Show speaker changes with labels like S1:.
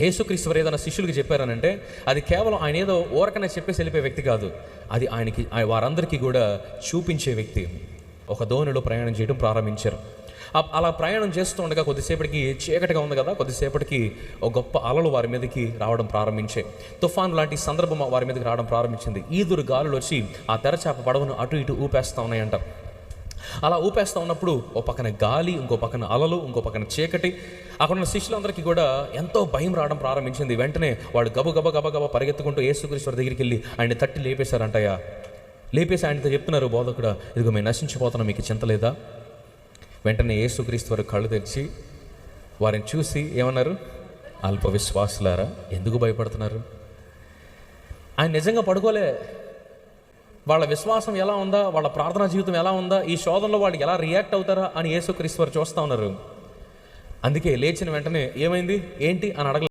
S1: యేసుక్రీస్తు ఏదైనా శిష్యులకి చెప్పారనంటే అది కేవలం ఆయన ఏదో ఊరకనే చెప్పేసి వెళ్ళిపోయే వ్యక్తి కాదు. అది ఆయనకి వారందరికీ కూడా చూపించే వ్యక్తి. ఒక దోణిలో ప్రయాణం చేయడం ప్రారంభించారు. అలా ప్రయాణం చేస్తూ ఉండగా కొద్దిసేపటికి చీకటిగా ఉంది కదా కొద్దిసేపటికి ఒక గొప్ప అలలు వారి మీదకి రావడం ప్రారంభించే తుఫాన్ లాంటి సందర్భం వారి మీదకి రావడం ప్రారంభించింది. ఈదురు గాలులు వచ్చి ఆ తెరచాప పడవను అటు ఇటు ఊపేస్తూ ఉన్నాయంట. అలా ఊపేస్తూ ఉన్నప్పుడు ఓ పక్కన గాలి ఇంకో పక్కన అలలు ఇంకో పక్కన చీకటి. అక్కడ ఉన్న శిష్యులందరికీ కూడా ఎంతో భయం రావడం ప్రారంభించింది. వెంటనే వాడు గబ గబ గబ గబ పరిగెత్తుకుంటూ యేసుక్రీశ్వర దగ్గరికి వెళ్ళి ఆయన తట్టి లేపేశారంటయ్యా. లేపేసి ఆయనతో చెప్తున్నారు బోధకుడు ఇదిగో మేము నశించిపోతున్నాం మీకు చింత లేదా? వెంటనే యేసుక్రీస్తు వారు కళ్ళు తెరిచి వారిని చూసి ఏమన్నారు? అల్ప విశ్వాసులారా ఎందుకు భయపడుతున్నారు? ఆయన నిజంగా పడుకోలే. వాళ్ళ విశ్వాసం ఎలా ఉందా? వాళ్ళ ప్రార్థనా జీవితం ఎలా ఉందా? ఈ శోధనలో వాళ్ళు ఎలా రియాక్ట్ అవుతారా అని యేసుక్రీస్తు వారు చూస్తూ ఉన్నారు. అందుకే లేచిన వెంటనే ఏమైంది? ఏంటి? అని అడగలేదు